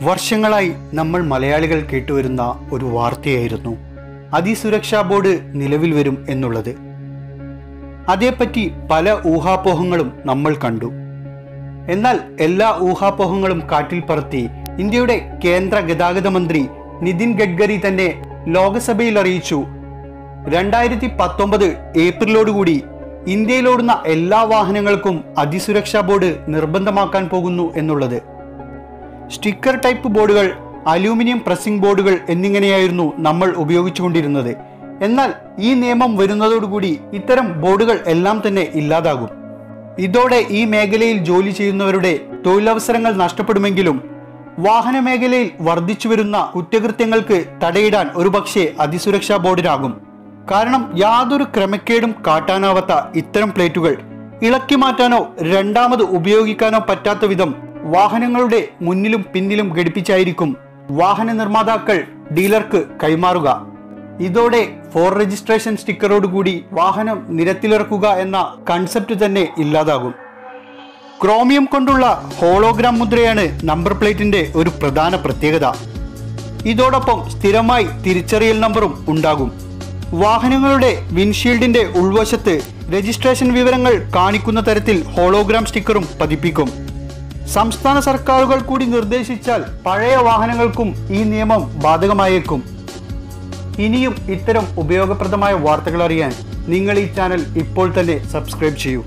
വർഷങ്ങളായി നമ്മൾ മലയാളികൾ കേട്ടുവരുന്ന ഒരു വാർത്തയായിരുന്നു. അതിസുരക്ഷാ ബോർഡ് നിലവിൽ വരും എന്നുള്ളത്. അതേപ്പറ്റി പല ഊഹാപോഹങ്ങളും നമ്മൾ കണ്ടു. എന്നാൽ എല്ലാ ഊഹാപോഹങ്ങളും കാറ്റിൽ പറത്തി ഇന്ത്യയുടെ കേന്ദ്ര ഗതാഗത മന്ത്രി നിതിൻ ഗഡ്കരി തന്നെ ലോകസഭയിൽ അറിയിച്ചു. രണ്ടായിരത്തി പത്തൊമ്പത് ഏപ്രിലോടുകൂടി ഇന്ത്യയിലോടുന്ന എല്ലാ വാഹനങ്ങൾക്കും അതിസുരക്ഷാ ബോർഡ് നിർബന്ധമാക്കാൻ പോകുന്നു എന്നുള്ളത്. സ്റ്റിക്കർ ടൈപ്പ് ബോർഡുകൾ അലൂമിനിയം പ്രസ്സിംഗ് ബോർഡുകൾ എന്നിങ്ങനെയായിരുന്നു നമ്മൾ ഉപയോഗിച്ചുകൊണ്ടിരുന്നത്. എന്നാൽ ഈ നിയമം വരുന്നതോടുകൂടി ഇത്തരം ബോർഡുകൾ എല്ലാം തന്നെ ഇല്ലാതാകും. ഇതോടെ ഈ മേഖലയിൽ ജോലി ചെയ്യുന്നവരുടെ തൊഴിലവസരങ്ങൾ നഷ്ടപ്പെടുമെങ്കിലും വാഹന മേഖലയിൽ വർദ്ധിച്ചു വരുന്ന കുറ്റകൃത്യങ്ങൾക്ക് തടയിടാൻ ഒരുപക്ഷെ അതിസുരക്ഷാ ബോർഡിനാകും. കാരണം യാതൊരു ക്രമക്കേടും കാട്ടാനാവാത്ത ഇത്തരം പ്ലേറ്റുകൾ ഇളക്കി മാറ്റാനോ രണ്ടാമത് ഉപയോഗിക്കാനോ പറ്റാത്ത വിധം വാഹനങ്ങളുടെ മുന്നിലും പിന്നിലും ഘടിപ്പിച്ചായിരിക്കും വാഹന നിർമ്മാതാക്കൾ ഡീലർക്ക് കൈമാറുക. ഇതോടെ ഫോർ രജിസ്ട്രേഷൻ സ്റ്റിക്കറോടുകൂടി വാഹനം നിരത്തിലിറക്കുക എന്ന കൺസെപ്റ്റ് തന്നെ ഇല്ലാതാകും. ക്രോമിയം കൊണ്ടുള്ള ഹോളോഗ്രാം മുദ്രയാണ് നമ്പർ പ്ലേറ്റിന്റെ ഒരു പ്രധാന പ്രത്യേകത. ഇതോടൊപ്പം സ്ഥിരമായി തിരിച്ചറിയൽ നമ്പറും ഉണ്ടാകും. വാഹനങ്ങളുടെ വിൻഷീൽഡിന്റെ ഉൾവശത്ത് രജിസ്ട്രേഷൻ വിവരങ്ങൾ കാണിക്കുന്ന തരത്തിൽ ഹോളോഗ്രാം സ്റ്റിക്കറും പതിപ്പിക്കും. സംസ്ഥാന സർക്കാരുകൾ കൂടി നിർദ്ദേശിച്ചാൽ പഴയ വാഹനങ്ങൾക്കും ഈ നിയമം ബാധകമായേക്കും. ഇനിയും ഇത്തരം ഉപയോഗപ്രദമായ വാർത്തകൾ അറിയാൻ നിങ്ങൾ ഈ ചാനൽ ഇപ്പോൾ തന്നെ സബ്സ്ക്രൈബ് ചെയ്യൂ.